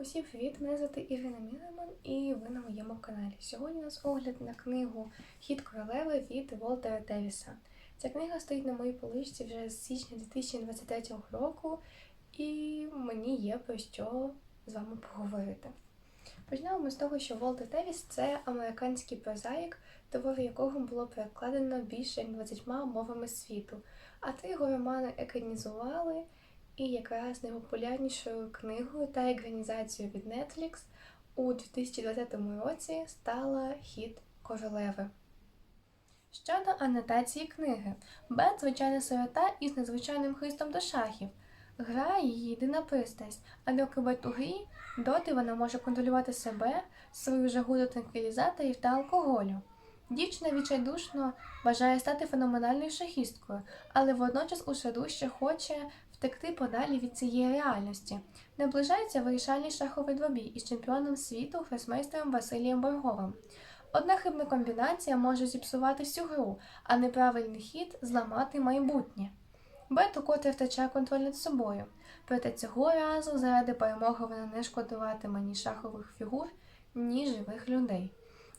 Усім привіт! Мене звати Ірина Мілеман і ви на моєму каналі. Сьогодні у нас огляд на книгу Хід королеви від Волтера Девіса. Ця книга стоїть на моїй поличці вже з січня 2023 року, і мені є про що з вами поговорити. Почнемо ми з того, що Волтер Девіс це американський прозаїк, твори якого було перекладено більше як 20 мовами світу, а три його романи екранізували. І якраз найпопулярнішою книгою та екранізацією від Netflix у 2020 році стала Хід королеви. Щодо анотації книги, Бет звичайна сирота із незвичайним хистом до шахів. Гра її єдина пристрасть, а доки Бет у грі, доти вона може контролювати себе, свою жагу до транквілізаторів та алкоголю. Дівчина відчайдушно бажає стати феноменальною шахісткою, але водночас у шаду ще хоче втекти подалі від цієї реальності. Наближається вирішальний шаховий двобій із чемпіоном світу гросмейстером Василієм Борговим. Одна хибна комбінація може зіпсувати всю гру, а неправильний хід зламати майбутнє. Бет укотре втрачає контроль над собою, проте цього разу заради перемоги вона не шкодуватиме ні шахових фігур, ні живих людей.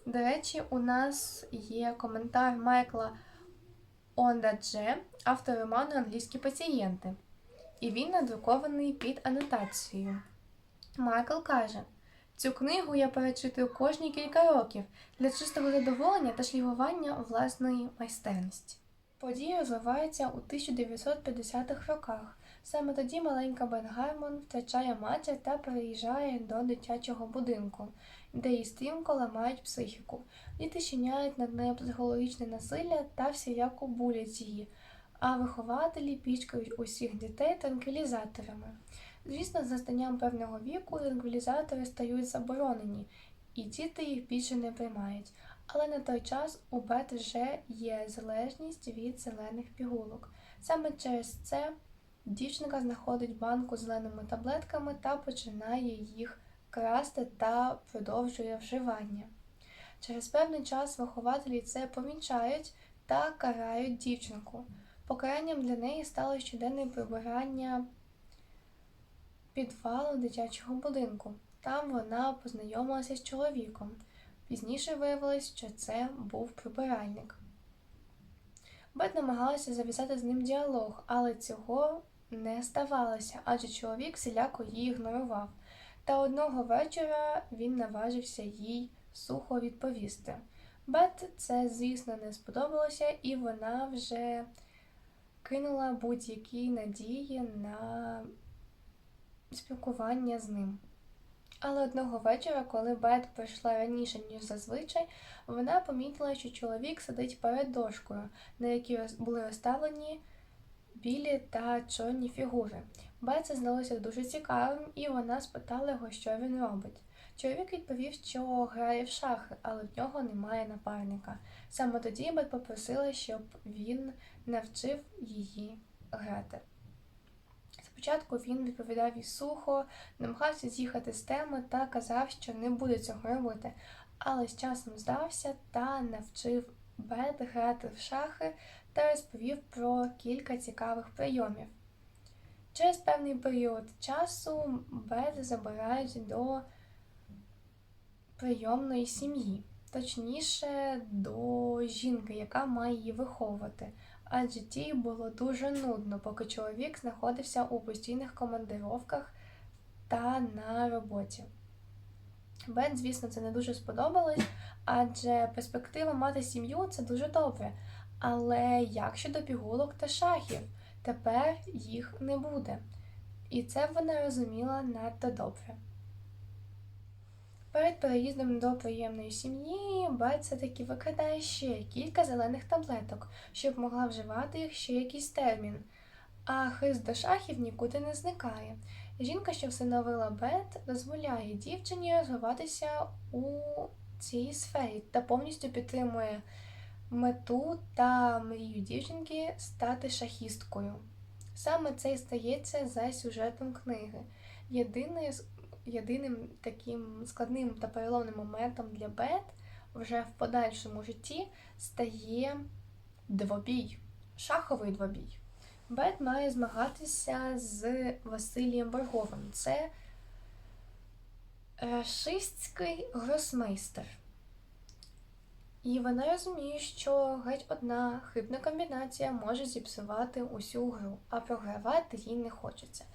До речі, у нас є коментар Майкла Ондадже, автор роману Англійські пацієнти, і він надрукований під анотацією. Майкл каже: цю книгу я перечитую кожні кілька років для чистого задоволення та шліфування власної майстерності. Події розвиваються у 1950-х роках. Саме тоді маленька Бен Гаймон втрачає матір та переїжджає до дитячого будинку, де її стрімко ламають психіку. Діти чиняють над нею психологічне насилля та всіляко булять її, а вихователі пічкають усіх дітей транквілізаторами. Звісно, з настанням певного віку транквілізатори стають заборонені, і діти їх більше не приймають. Але на той час у Бет вже є залежність від зелених пігулок. Саме через це дівчинка знаходить банку з зеленими таблетками та починає їх красти та продовжує вживання. Через певний час вихователі це помічають та карають дівчинку. Покаранням для неї стало щоденне прибирання підвалу дитячого будинку. Там вона познайомилася з чоловіком. Пізніше виявилось, що це був прибиральник. Бет намагалася зав'язати з ним діалог, але цього не ставалося, адже чоловік всіляко її ігнорував. Та одного вечора він наважився їй сухо відповісти. Бет це, звісно, не сподобалося, і вона вже кинула будь-які надії на спілкування з ним. Але одного вечора, коли Бет прийшла раніше, ніж зазвичай, вона помітила, що чоловік сидить перед дошкою, на якій були розставлені білі та чорні фігури. Бет це здалося дуже цікавим, і вона спитала його, що він робить. Чоловік відповів, що грає в шахи, але в нього немає напарника. Саме тоді Бет попросила, щоб він навчив її грати. Спочатку він відповідав і сухо, намагався з'їхати з теми та казав, що не буде цього робити, але з часом здався та навчив Бет грати в шахи та розповів про кілька цікавих прийомів. Через певний період часу Бет забирають до прийомної сім'ї, точніше до жінки, яка має її виховувати адже тій було дуже нудно, поки чоловік знаходився у постійних командировках та на роботі. Бет, звісно, це не дуже сподобалось, адже перспектива мати сім'ю це дуже добре. Але як щодо пігулок та шахів, тепер їх не буде. І це вона розуміла надто добре. Перед переїздом до приємної сім'ї Бет все-таки викрадає ще кілька зелених таблеток, щоб могла вживати їх ще якийсь термін. А хист до шахів нікуди не зникає. Жінка, що всиновила Бет, дозволяє дівчині розвиватися у цій сфері та повністю підтримує мету та мрію дівчинки стати шахісткою. Саме це і стається за сюжетом книги. Єдине єдиним таким складним та переломним моментом для Бет вже в подальшому житті стає двобій, шаховий двобій. Бет має змагатися з Василієм Борговим. Це Рашистський гросмейстер. І вона розуміє, що геть одна хибна комбінація може зіпсувати усю гру, а програвати їй не хочеться.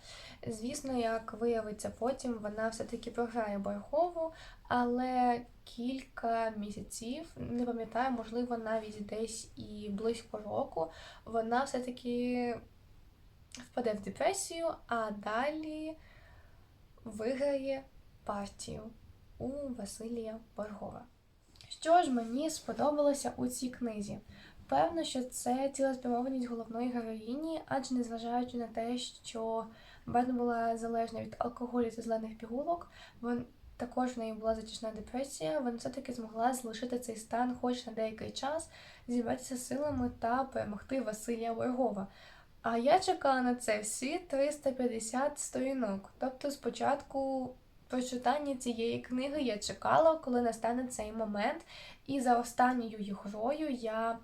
Звісно, як виявиться потім, вона все-таки програє Бархову, але кілька місяців, не пам'ятаю, можливо, навіть десь і близько року, вона все-таки впаде в депресію, а далі виграє партію у Василія Боргова. Що ж мені сподобалося у цій книзі? Певно, що це цілеспрямованість головної героїні, адже незважаючи на те, що Бен була залежна від алкоголю та зелених пігулок, вон також в неї була затяжна депресія, вона все-таки змогла залишити цей стан хоч на деякий час, зібратися силами та перемогти Василія Боргова. А я чекала на це всі 350 сторінок. Тобто спочатку прочитання цієї книги я чекала, коли настане цей момент, і за останньою її грою я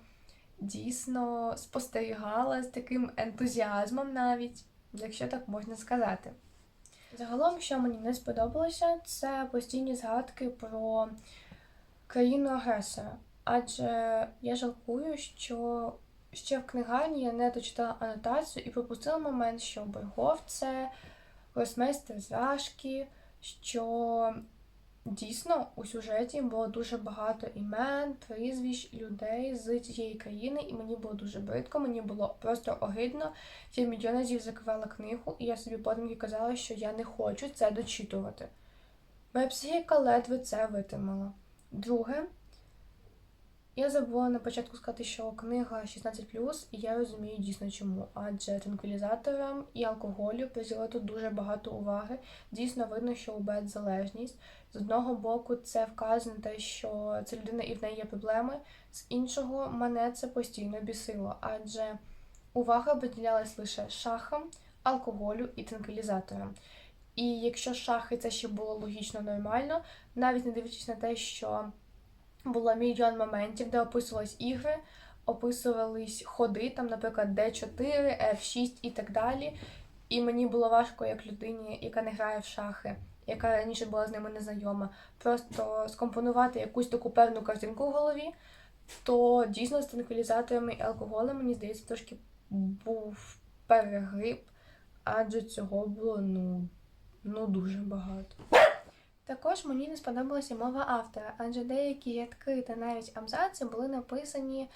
дійсно спостерігала з таким ентузіазмом навіть, якщо так можна сказати. Загалом, що мені не сподобалося, це постійні згадки про країну агресора. Адже я жалкую, що ще в книгарні я не дочитала анотацію і пропустила момент, що Бергов це гросмейстер з Рашки, що дійсно у сюжеті було дуже багато імен, прізвищ людей з цієї країни, і мені було дуже бридко, мені було просто огидно. Я мільйон разів закривала книгу, і я собі подумки казала, що я не хочу це дочитувати. Моя психіка ледве це витримала. Друге, я забула на початку сказати, що книга 16, і я розумію дійсно чому. Адже транквілізаторам і алкоголю приділили тут дуже багато уваги. Дійсно видно, що у Бет залежність. З одного боку, це вказано те, що ця людина і в неї є проблеми, з іншого, мене це постійно бісило, адже увага приділялась лише шахам, алкоголю і транквілізаторам. І якщо шахи це ще було логічно нормально, навіть не дивлячись на те, що було мільйон моментів, де описувались ігри, описувались ходи, там, наприклад, D4, F6 і так далі. І мені було важко, як людині, яка не грає в шахи, яка раніше була з ними незнайома, просто скомпонувати якусь таку певну картинку в голові, то дійсно з транквілізаторами і алкоголем, мені здається, трошки був перегриб, адже цього було ну, ну дуже багато. Також мені не сподобалася мова автора, адже деякі рядки та навіть абзаци були написані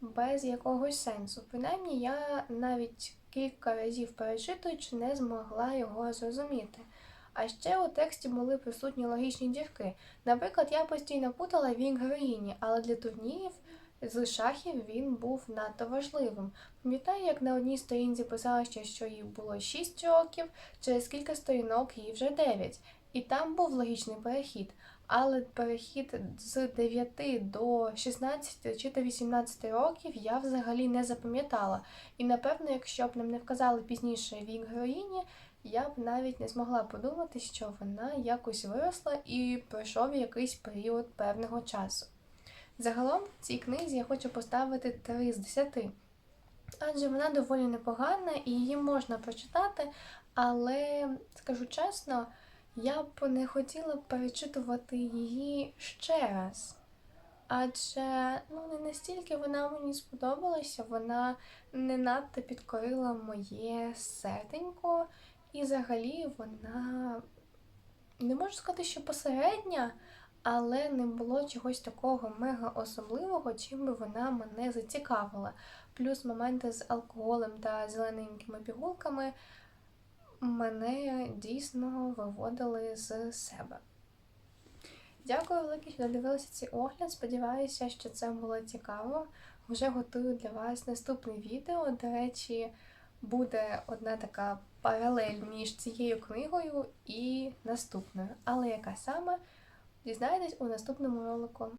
без якогось сенсу. Принаймні, я навіть кілька разів перечитуючи, не змогла його зрозуміти. А ще у тексті були присутні логічні дірки. Наприклад, я постійно путала вік героїні, але для турнірів з шахів він був надто важливим. Пам'ятаю, як на одній сторінці писала що їй було 6 років, через кілька сторінок їй вже 9. І там був логічний перехід, але перехід з 9 до 16 чи до 18 років я взагалі не запам'ятала. І напевно, якщо б нам не вказали пізніше вік героїні, я б навіть не змогла подумати, що вона якось виросла і пройшов якийсь період певного часу. Загалом в цій книзі я хочу поставити 3 з 10, адже вона доволі непогана і її можна прочитати, але скажу чесно. Я б не хотіла перечитувати її ще раз. Адже ну, не настільки вона мені сподобалася, вона не надто підкорила моє серденько, і взагалі вона не можу сказати, що посередня, але не було чогось такого мега особливого, чим би вона мене зацікавила. Плюс моменти з алкоголем та зелененькими пігулками мене дійсно виводили з себе. Дякую велике, що додивилися цей огляд. Сподіваюся, що це було цікаво. Вже готую для вас наступне відео. До речі, буде одна така паралель між цією книгою і наступною. Але яка саме? Дізнаєтесь у наступному ролику.